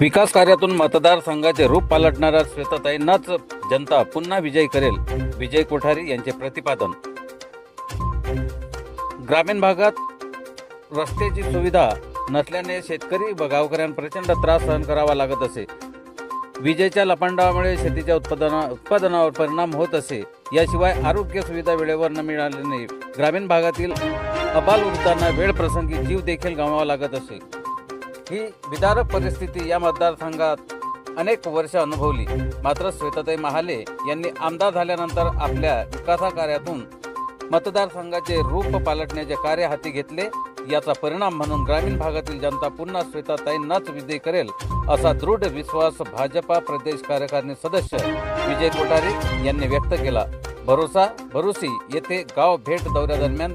विकास कार्यातून मतदारसंघाचे रूप पालटणाऱ्या श्वेताताईंनाच जनता पुन्हा विजयी करेल. विजय कोठारी यांचे प्रतिपादन. ग्रामीण भागात रस्त्याची सुविधा नसल्याने शेतकरी व गावकऱ्यांना प्रचंड त्रास सहन करावा लागत असे. विजेच्या लपांडामुळे शेतीच्या उत्पादना उत्पादनावर परिणाम होत असे. याशिवाय आरोग्य सुविधा वेळेवर न मिळाल्याने ग्रामीण भागातील अबाल वृद्धांना वेळ प्रसंगी जीव देखील गमावा लागत असे. ही विदारक परिस्थिती या मतदारसंघात अनेक वर्ष अनुभवली. मात्र श्वेताताई महाले यांनी आमदार झाल्यानंतर आपल्या विकासा कार्यातून मतदारसंघाचे रूप पालटण्याचे कार्य हाती घेतले. याचा परिणाम म्हणून ग्रामीण भागातील जनता पुन्हा श्वेताताईंनाच विजयी करेल असा दृढ विश्वास भाजपा प्रदेश कार्यकारिणी सदस्य विजय कोठारी यांनी व्यक्त केला. भरोसा भरोसी येथे गाव भेट दौऱ्यादरम्यान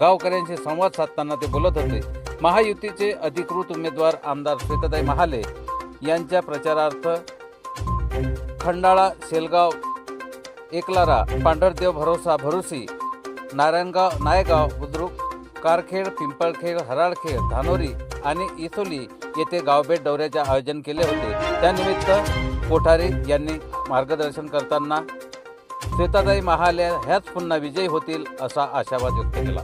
गावकऱ्यांशी संवाद साधताना ते बोलत होते. महायुतीचे अधिकृत उमेदवार आमदार श्वेताताई महाले यांच्या प्रचारार्थ खंडाळा शेलगाव एकलारा पांढरदेव भरोसा भरुसी नारायणगाव नायगाव बुद्रुक कारखेड पिंपळखेड हराळखेड धानोरी आणि इथोली येथे गावभेट दौऱ्याचे आयोजन केले होते. त्यानिमित्त कोठारी यांनी मार्गदर्शन करताना श्वेताताई महाले ह्याच पुन्हा विजयी होतील असा आशावाद व्यक्त केला.